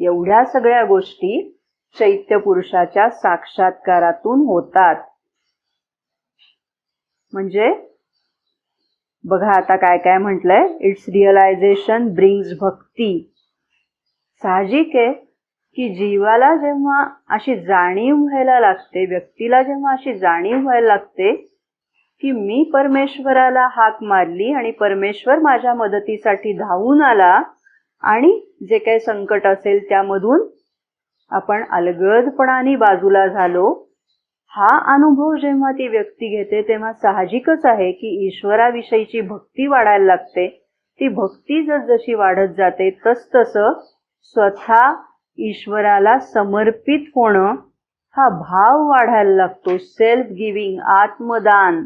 एवढ्या सगळ्या गोष्टी चैत्य पुरुषाच्या साक्षात्कारातून होतात. म्हणजे बघा आता काय काय म्हटलंय. इट्स रिअलायझेशन ब्रिंग्स भक्ती. साहजिक आहे की जीवाला जेव्हा अशी जाणीव व्हायला लागते व्यक्तीला जेव्हा अशी जाणीव व्हायला लागते की मी परमेश्वराला हाक मारली आणि परमेश्वर माझ्या मदतीसाठी धावून आला आणि जे काही संकट असेल त्यामधून आपण अलगदपणाने बाजूला झालो हा अनुभव जेव्हा ती व्यक्ती घेते तेव्हा साहजिकच आहे की ईश्वराविषयीची भक्ती वाढायला लागते. ती भक्ती जसजशी वाढत जाते तसतसं स्वतः ईश्वराला समर्पित होणं हा भाव वाढायला लागतो. सेल्फ गिविंग आत्मदान.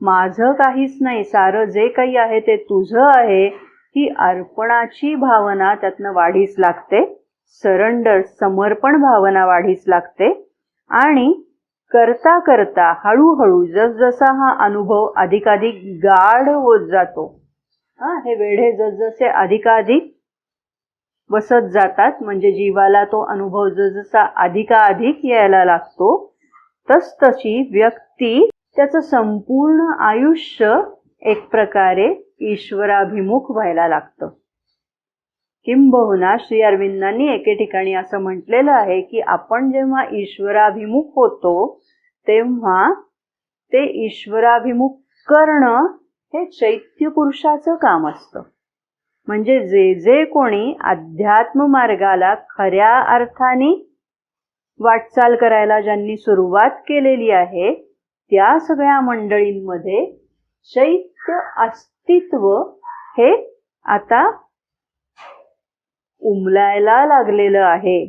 माझं काहीच नाही सारं जे काही आहे ते तुझं आहे. ही अर्पणाची भावना त्यातनं वाढीस लागते. सरेंडर समर्पण भावना वाढीस लागते. आणि करता करता हळूहळू जसजसा हा अनुभव अधिकाधिक गाढ होत जातो हा हे वेढे जसजसे अधिकाधिक बसत जातात म्हणजे जीवाला तो अनुभव जसजसा अधिकाधिक यायला लागतो तसतशी व्यक्ती त्याचं संपूर्ण आयुष्य एक प्रकारे ईश्वराभिमुख व्हायला लागतं. किंबहुना श्री अरविंदांनी एके ठिकाणी असं म्हटलेलं आहे की आपण जेव्हा ईश्वराभिमुख होतो तेव्हा ते ईश्वराभिमुख करणं हे चैत्य पुरुषाचं काम असतं. म्हणजे जे जे कोणी अध्यात्म मार्गाला खऱ्या अर्थाने वाटचाल करायला ज्यांनी सुरुवात केलेली आहे त्या सगळ्या मंडळींमध्ये शैत्य अस्तित्व हे आता उमलायला लागलेलं आहे.